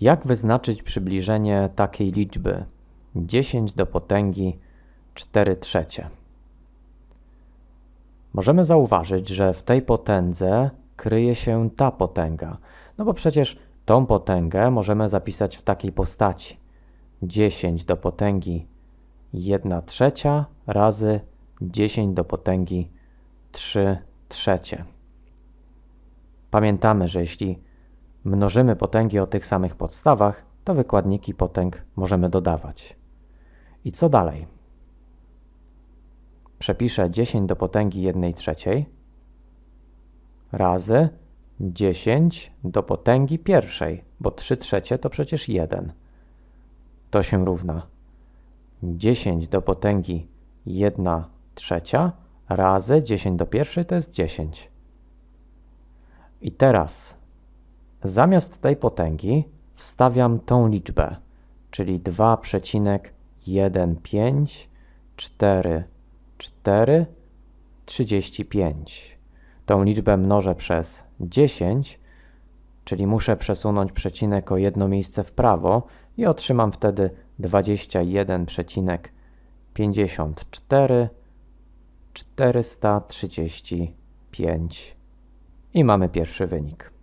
Jak wyznaczyć przybliżenie takiej liczby 10 do potęgi 4 trzecie? Możemy zauważyć, że w tej potędze kryje się ta potęga. No bo przecież tą potęgę możemy zapisać w takiej postaci. 10 do potęgi 1 trzecia razy 10 do potęgi 3 trzecie. Pamiętamy, że jeśli mnożymy potęgi o tych samych podstawach, to wykładniki potęg możemy dodawać. I co dalej? Przepiszę 10 do potęgi 1 trzeciej razy 10 do potęgi pierwszej, bo 3 trzecie to przecież 1. To się równa 10 do potęgi 1 trzecia razy 10 do pierwszej to jest 10. I teraz zamiast tej potęgi wstawiam tą liczbę, czyli 2,154435. Tą liczbę mnożę przez 10, czyli muszę przesunąć przecinek o jedno miejsce w prawo i otrzymam wtedy 21,54 435. I mamy pierwszy wynik.